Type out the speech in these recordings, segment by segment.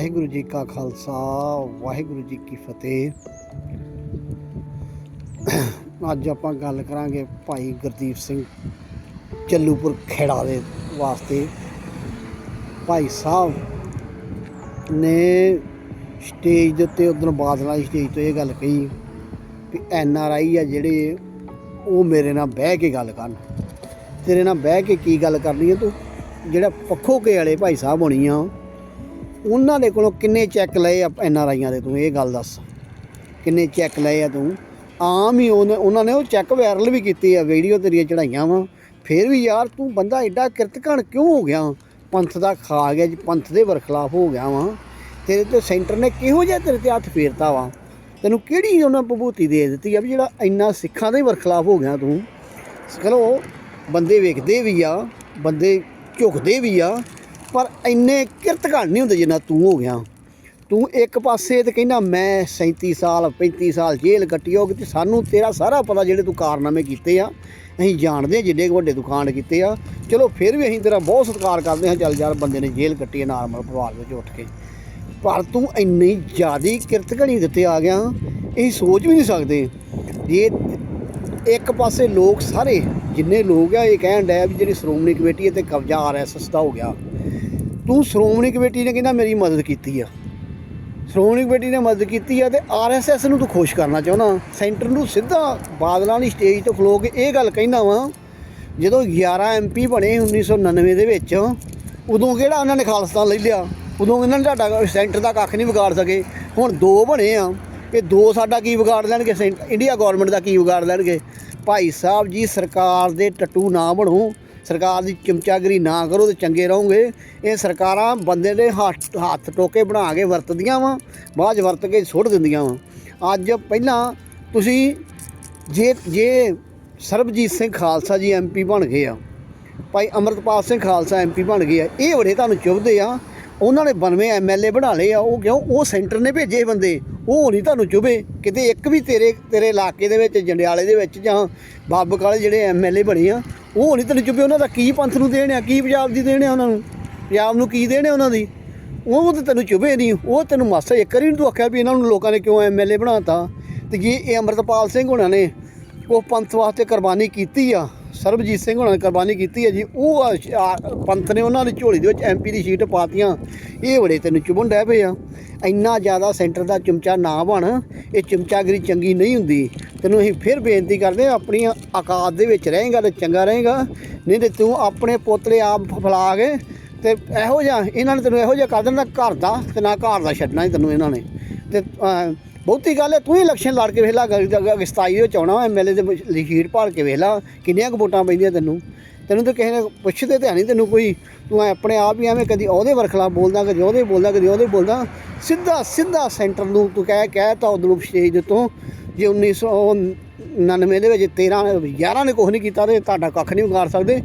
ਵਾਹਿਗੁਰੂ ਜੀ ਕਾ ਖਾਲਸਾ, ਵਾਹਿਗੁਰੂ ਜੀ ਕੀ ਫਤਿਹ। ਅੱਜ ਆਪਾਂ ਗੱਲ ਕਰਾਂਗੇ ਭਾਈ ਗੁਰਦੀਪ ਸਿੰਘ ਚੱਲੂਪੁਰ ਖੇੜਾ ਦੇ ਵਾਸਤੇ। ਭਾਈ ਸਾਹਿਬ ਨੇ ਸਟੇਜ ਦੇ ਉੱਤੇ ਉਦੋਂ ਬਾਦਲਾਂ ਦੀ ਸਟੇਜ ਤੋਂ ਇਹ ਗੱਲ ਕਹੀ ਵੀ ਐਨ ਆਰ ਆਈ ਆ ਜਿਹੜੇ, ਉਹ ਮੇਰੇ ਨਾਲ ਬਹਿ ਕੇ ਗੱਲ ਕਰਨ। ਤੇਰੇ ਨਾਲ ਬਹਿ ਕੇ ਕੀ ਗੱਲ ਕਰਨੀ ਹੈ ਤੂੰ? ਜਿਹੜਾ ਪੱਖੋ ਕੇ ਵਾਲੇ ਭਾਈ ਸਾਹਿਬ ਹੋਣੀ ਆ ਉਹਨਾਂ ਦੇ ਕੋਲੋਂ ਕਿੰਨੇ ਚੈੱਕ ਲਏ ਆ ਐਨ ਆਰ ਆਈਆਂ ਦੇ ਤੂੰ? ਇਹ ਗੱਲ ਦੱਸ। ਕਿੰਨੇ ਚੈੱਕ ਲਏ ਆ ਤੂੰ? ਆਮ ਹੀ ਉਹਨੇ ਉਹਨਾਂ ਨੇ ਉਹ ਚੈੱਕ ਵਾਇਰਲ ਵੀ ਕੀਤੇ ਆ, ਵੀਡੀਓ ਤੇਰੀਆਂ ਚੜਾਈਆਂ ਵਾ। ਫੇਰ ਵੀ ਯਾਰ ਤੂੰ ਬੰਦਾ ਐਡਾ ਕਿਰਤਕਣ ਕਿਉਂ ਹੋ ਗਿਆ? ਪੰਥ ਦਾ ਖਾ ਗਿਆ ਜੀ ਪੰਥ ਦੇ ਵਰਖਲਾਫ ਹੋ ਗਿਆ ਵਾ। ਤੇਰੇ ਤੇ ਸੈਂਟਰ ਨੇ ਕਿਹੋ ਜਿਹਾ ਤੇਰੇ ਤੇ ਹੱਥ ਫੇਰਤਾ ਵਾ? ਤੈਨੂੰ ਕਿਹੜੀ ਉਹਨਾਂ ਵਿਭੂਤੀ ਦੇ ਦਿੱਤੀ ਆ ਵੀ ਜਿਹੜਾ ਇੰਨਾ ਸਿੱਖਾਂ ਦੇ ਵਰਖਲਾਫ ਹੋ ਗਿਆ ਤੂੰ? ਚਲੋ, ਬੰਦੇ ਵੇਖਦੇ ਵੀ ਆ, ਬੰਦੇ ਝੁਕਦੇ ਵੀ ਆ ਪਰ ਇੰਨੇ ਕਿਰਤਘਣ ਨਹੀਂ ਹੁੰਦੇ ਜਿੰਨਾ ਤੂੰ ਹੋ ਗਿਆ। ਤੂੰ ਇੱਕ ਪਾਸੇ ਤੇ ਕਹਿੰਦਾ, ਮੈਂ 37 ਸਾਲ 35 ਸਾਲ ਜੇਲ੍ਹ ਕੱਟੀ ਹੋਗੀ ਤੇ ਸਾਨੂੰ ਤੇਰਾ ਸਾਰਾ ਪਤਾ ਜਿਹੜੇ ਤੂੰ ਕਾਰਨਾਮੇ ਕੀਤੇ ਆ। ਅਸੀਂ ਜਾਣਦੇ ਹਾਂ ਜਿੱਡੇ ਕੁ ਵੱਡੇ ਦੁਕਾਨ ਕੀਤੇ ਆ। ਚਲੋ ਫਿਰ ਵੀ ਅਸੀਂ ਤੇਰਾ ਬਹੁਤ ਸਤਿਕਾਰ ਕਰਦੇ ਹਾਂ। ਚੱਲ ਯਾਰ, ਬੰਦੇ ਨੇ ਜੇਲ੍ਹ ਕੱਟੀ ਹੈ ਨਾਰਮਲ ਪਰਿਵਾਰ ਵਿੱਚ ਉੱਠ ਕੇ। ਪਰ ਤੂੰ ਇੰਨੀ ਜ਼ਿਆਦੀ ਕਿਰਤਘਣੀ ਦਿੱਤੇ ਆ ਗਿਆ। ਇਹ ਸੋਚ ਵੀ ਨਹੀਂ ਸਕਦੇ। ਜੇ ਇੱਕ ਪਾਸੇ ਲੋਕ ਸਾਰੇ, ਜਿੰਨੇ ਲੋਕ ਆ, ਇਹ ਕਹਿਣ ਡਿਆ ਵੀ ਜਿਹੜੀ ਸ਼੍ਰੋਮਣੀ ਕਮੇਟੀ ਹੈ ਤੇ ਕਬਜ਼ਾ ਆਰਐਸਐਸ ਦਾ ਹੋ ਗਿਆ। ਤੂੰ ਸ਼੍ਰੋਮਣੀ ਕਮੇਟੀ ਨੇ ਕਹਿੰਦਾ ਮੇਰੀ ਮਦਦ ਕੀਤੀ ਆ। ਸ਼੍ਰੋਮਣੀ ਕਮੇਟੀ ਨੇ ਮਦਦ ਕੀਤੀ ਆ ਤੇ ਆਰਐਸਐਸ ਨੂੰ ਤੂੰ ਖੁਸ਼ ਕਰਨਾ ਚਾਹੁੰਦਾ। ਸੈਂਟਰ ਨੂੰ ਸਿੱਧਾ ਬਾਦਲਾਂ ਦੀ ਸਟੇਜ ਤੋਂ ਖਲੋ ਕੇ ਇਹ ਗੱਲ ਕਹਿੰਦਾ ਵਾਂ, ਜਦੋਂ 11 ਐਮਪੀ ਬਣੇ 1999 ਦੇ ਵਿੱਚ, ਉਦੋਂ ਕਿਹੜਾ ਉਹਨਾਂ ਨੇ ਖਾਲਸਾ ਲੈ ਲਿਆ? ਉਦੋਂ ਇਹਨਾਂ ਨੇ ਤੁਹਾਡਾ ਸੈਂਟਰ ਦਾ ਕੱਖ ਨਹੀਂ ਵਿਗਾੜ ਸਕੇ। ਹੁਣ ਦੋ ਬਣੇ ਆ ਇਹ ਦੋ ਸਾਡਾ ਕੀ ਵਿਗਾੜ ਲੈਣਗੇ? ਸੈਂਟ- ਇੰਡੀਆ ਗਵਰਨਮੈਂਟ ਦਾ ਕੀ ਵਿਗਾੜ ਲੈਣਗੇ? ਭਾਈ ਸਾਹਿਬ ਜੀ, ਸਰਕਾਰ ਦੇ ਟੱਟੂ ਨਾ ਬਣੋ। ਸਰਕਾਰ ਦੀ ਚਮਚਾਗਰੀ ਨਾ ਕਰੋ ਤੇ ਚੰਗੇ ਰਹੋਗੇ। ਇਹ ਸਰਕਾਰਾਂ ਬੰਦੇ ਦੇ ਹੱਥ ਹੱਥ ਟੋਕੇ ਬਣਾ ਕੇ ਵਰਤਦੀਆਂ ਵਾ, ਬਾਅਦ 'ਚ ਵਰਤ ਕੇ ਸੁੱਟ ਦਿੰਦੀਆਂ ਵਾ। ਅੱਜ ਪਹਿਲਾਂ ਤੁਸੀਂ ਜੇ ਜੇ ਸਰਬਜੀਤ ਸਿੰਘ ਖਾਲਸਾ ਜੀ ਐਮਪੀ ਬਣ ਗਏ ਆ, ਭਾਈ ਅਮਰਤਪਾਲ ਸਿੰਘ ਖਾਲਸਾ ਐਮਪੀ ਬਣ ਗਏ ਆ, ਇਹ ਬੜੇ ਤੁਹਾਨੂੰ ਚੁੱਭਦੇ ਆ। ਉਹਨਾਂ ਨੇ 92 ਐਮਐਲਏ ਬਣਾ ਲਏ ਆ, ਉਹ ਕਿਉਂ? ਉਹ ਸੈਂਟਰ ਨੇ ਭੇਜੇ ਬੰਦੇ, ਉਹ ਨਹੀਂ ਤੁਹਾਨੂੰ ਚੁਭੇ। ਕਿਤੇ ਇੱਕ ਵੀ ਤੇਰੇ ਤੇਰੇ ਇਲਾਕੇ ਦੇ ਵਿੱਚ, ਜੰਡਿਆਲੇ ਦੇ ਵਿੱਚ ਜਾਂ ਬਾਬਕ ਵਾਲੇ ਜਿਹੜੇ ਐਮਐਲਏ ਬਣੇ ਆ ਉਹ ਨਹੀਂ ਤੈਨੂੰ ਚੁਭੇ ਉਹਨਾਂ ਦਾ ਕੀ ਪੰਥ ਨੂੰ ਦੇਣ ਆ ਕੀ ਪੰਜਾਬ ਦੀ ਦੇਣ ਆ ਉਹਨਾਂ ਨੂੰ? ਪੰਜਾਬ ਨੂੰ ਕੀ ਦੇਣ ਆ ਉਹਨਾਂ ਦੀ? ਉਹ ਤਾਂ ਤੈਨੂੰ ਚੁਭੇ ਨਹੀਂ, ਉਹ ਤੈਨੂੰ ਮਾਸਾ ਇੱਕ ਵਾਰੀ ਨੀ ਤੂੰ ਆਖਿਆ ਵੀ ਇਹਨਾਂ ਨੂੰ ਲੋਕਾਂ ਨੇ ਕਿਉਂ ਐਮਐਲਏ ਬਣਾਤਾ ਤੇ ਜੇ ਇਹ ਅਮਰਤਪਾਲ ਸਿੰਘ ਹੋਣਾ ਨੇ, ਉਹ ਪੰਥ ਵਾਸਤੇ ਕੁਰਬਾਨੀ ਕੀਤੀ ਆ। ਸਰਬਜੀਤ ਸਿੰਘ ਹੋਣਾ ਨੇ ਕੁਰਬਾਨੀ ਕੀਤੀ ਹੈ ਜੀ। ਉਹ ਪੰਥ ਨੇ ਉਹਨਾਂ ਦੀ ਝੋਲੀ ਦੇ ਵਿੱਚ ਐਮਪੀ ਦੀ ਸੀਟ ਪਾਤੀਆਂ। ਇਹ ਬੜੇ ਤੈਨੂੰ ਚੁਭਣ ਡੈ ਪਏ ਆ। ਇੰਨਾ ਜ਼ਿਆਦਾ ਸੈਂਟਰ ਦਾ ਚਮਚਾ ਨਾ ਬਣ, ਇਹ ਚਮਚਾਗਰੀ ਚੰਗੀ ਨਹੀਂ ਹੁੰਦੀ। ਤੈਨੂੰ ਅਸੀਂ ਫਿਰ ਬੇਨਤੀ ਕਰਦੇ ਹਾਂ ਆਪਣੀ ਔਕਾਤ ਦੇ ਵਿੱਚ ਰਹੇਗਾ ਤੇ ਚੰਗਾ ਰਹੇਗਾ। ਨਹੀਂ ਤੇ ਤੂੰ ਆਪਣੇ ਪੋਤਲੇ ਆਪ ਫਲਾ ਕੇ ਤੇ ਇਹੋ ਜਿਹਾ, ਇਹਨਾਂ ਨੇ ਤੈਨੂੰ ਇਹੋ ਜਿਹਾ ਕਰ ਦੇਣਾ, ਘਰ ਦਾ ਤੇ ਨਾ ਘਰ ਦਾ ਛੱਡਣਾ ਹੀ ਤੈਨੂੰ ਇਹਨਾਂ ਨੇ। ਤੇ ਬਹੁਤੀ ਗੱਲ ਹੈ, ਤੂੰ ਹੀ ਇਲੈਕਸ਼ਨ ਲੜ ਕੇ ਵੇਖ ਲਾ, ਅਗਰ 27 ਦੇ ਵਿੱਚ ਆਉਣਾ ਐਮਐਲਏ ਦੇ ਲਿਖੀੜ ਭਾਲ ਕੇ ਵੇਖ ਲਾ, ਕਿੰਨੀਆਂ ਕੁ ਵੋਟਾਂ ਪੈਂਦੀਆਂ ਤੈਨੂੰ। ਤੈਨੂੰ ਤਾਂ ਕਿਸੇ ਨੇ ਪੁੱਛਦੇ ਤੇ ਨਹੀਂ ਤੈਨੂੰ ਕੋਈ, ਤੂੰ ਆਪਣੇ ਆਪ ਹੀ ਐਵੇਂ ਕਦੀ ਉਹਦੇ ਵਰਖਲਾ ਬੋਲਦਾ, ਕਦੀ ਉਹਦੇ ਬੋਲਦਾ, ਕਦੀ ਉਹਦੇ ਬੋਲਦਾ। ਸਿੱਧਾ ਸਿੱਧਾ ਸੈਂਟਰ ਨੂੰ ਤੂੰ ਕਹਿ ਕਹਿ ਤਾ ਉਦੋਂ ਸਟੇਜ ਦੇ ਤੋਂ ਜੇ 1999 ਦੇ ਵਿੱਚ 13 11 ਨੇ ਕੁਝ ਨਹੀਂ ਕੀਤਾ ਤੇ ਤੁਹਾਡਾ ਕੱਖ ਨਹੀਂ ਉਗਾਰ ਸਕਦੇ।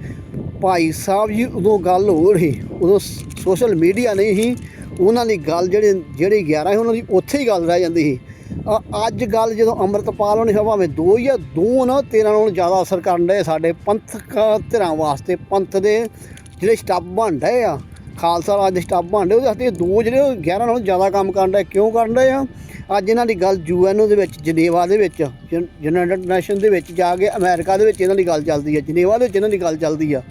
ਭਾਈ ਸਾਹਿਬ ਜੀ, ਉਦੋਂ ਗੱਲ ਹੋ ਰਹੀ, ਉਦੋਂ ਸੋਸ਼ਲ ਮੀਡੀਆ ਨਹੀਂ ਸੀ ਉਹਨਾਂ ਦੀ ਗੱਲ ਜਿਹੜੇ ਜਿਹੜੇ 11 ਸੀ, ਉਹਨਾਂ ਦੀ ਉੱਥੇ ਹੀ ਗੱਲ ਰਹਿ ਜਾਂਦੀ ਸੀ। ਅੱਜ ਗੱਲ ਜਦੋਂ ਅੰਮ੍ਰਿਤਪਾਲ ਹੋਣੀ ਸਭਾ ਵਿੱਚ ਦੋ ਜਾਂ ਦੋ ਨਾ 13 ਨਾਲੋਂ ਜ਼ਿਆਦਾ ਅਸਰ ਕਰਨ ਡਏ ਸਾਡੇ ਪੰਥਕ ਧਿਰਾਂ ਵਾਸਤੇ, ਪੰਥ ਦੇ ਜਿਹੜੇ ਸਟੱਪ ਬਣ ਰਹੇ ਆ, ਖਾਲਸਾ ਰਾਜ ਦੇ ਸਟੱਪ ਬਣ ਡਏ, ਉਹਦੇ ਵਾਸਤੇ ਦੋ ਜਿਹੜੇ ਉਹ 11 ਨਾਲੋਂ ਜ਼ਿਆਦਾ ਕੰਮ ਕਰਨ ਡਏ, ਕਿਉਂ ਕਰਨ ਡਏ ਆ? ਅੱਜ ਇਹਨਾਂ ਦੀ ਗੱਲ ਯੂਐਨਓ ਦੇ ਵਿੱਚ, ਜਨੇਵਾ ਦੇ ਵਿੱਚ ਯੂਨਾਈਟਿਡ ਨੈਸ਼ਨ ਦੇ ਵਿੱਚ ਜਾ ਕੇ ਅਮਰੀਕਾ ਦੇ ਵਿੱਚ ਇਹਨਾਂ ਦੀ ਗੱਲ ਚੱਲਦੀ ਹੈ ਜਨੇਵਾ ਦੇ ਵਿੱਚ ਇਹਨਾਂ ਦੀ ਗੱਲ ਚੱਲਦੀ ਆ।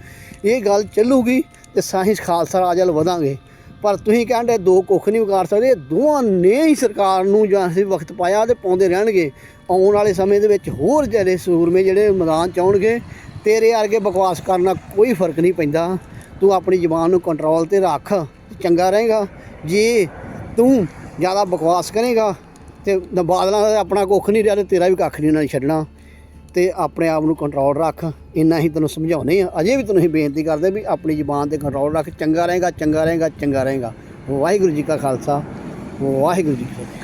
ਇਹ ਗੱਲ ਚੱਲੂਗੀ ਤੇ ਸਾਇੰਸ ਖਾਲਸਾ ਰਾਜ ਵੱਲ ਵਧਾਂਗੇ। ਪਰ ਤੁਸੀਂ ਕਹਿੰਦੇ ਦੋ ਕੁੱਖ ਨਹੀਂ ਵਿਗਾੜ ਸਕਦੇ ਇਹ ਦੋਵਾਂ ਨੇ ਹੀ ਸਰਕਾਰ ਨੂੰ ਜਾਂ ਅਸੀਂ ਵਕਤ ਪਾਇਆ ਤੇ ਪਾਉਂਦੇ ਰਹਿਣਗੇ। ਆਉਣ ਵਾਲੇ ਸਮੇਂ ਦੇ ਵਿੱਚ ਹੋਰ ਜਿਹੜੇ ਸੂਰਮੇ ਜਿਹੜੇ ਮੈਦਾਨ ਚ ਆਉਣਗੇ, ਤੇਰੇ ਵਰਗੇ ਬਕਵਾਸ ਕਰਨਾ ਕੋਈ ਫ਼ਰਕ ਨਹੀਂ ਪੈਂਦਾ। ਤੂੰ ਆਪਣੀ ਜ਼ੁਬਾਨ ਨੂੰ ਕੰਟਰੋਲ ਤੇ ਰੱਖ, ਚੰਗਾ ਰਹੇਗਾ। ਜੇ ਤੂੰ ਜ਼ਿਆਦਾ ਬਕਵਾਸ ਕਰੇਗਾ ਤੇ ਬਾਦਲਾਂ ਦਾ ਆਪਣਾ ਕੁੱਖ ਨਹੀਂ ਰਿਹਾ ਤੇ ਤੇਰਾ ਵੀ ਕੱਖ ਨਹੀਂ ਉਹਨਾਂ ਨੇ ਛੱਡਣਾ। ਤੇ ਆਪਣੇ ਆਪ ਨੂੰ ਕੰਟਰੋਲ ਰੱਖ। ਇੰਨਾ ਹੀ ਤੈਨੂੰ ਸਮਝਾਉਨੇ ਆ। ਅਜੇ ਵੀ ਤੈਨੂੰ ਅਸੀਂ ਬੇਨਤੀ ਕਰਦੇ ਵੀ ਆਪਣੀ ਜ਼ੁਬਾਨ ਤੇ ਕੰਟਰੋਲ ਰੱਖ। ਚੰਗਾ ਰਹੇਗਾ ਚੰਗਾ ਰਹੇਗਾ ਚੰਗਾ ਰਹੇਗਾ। ਵਾਹਿਗੁਰੂ ਜੀ ਕਾ ਖਾਲਸਾ। ਵਾਹਿਗੁਰੂ ਜੀ ਕੀ ਫਤਿਹ।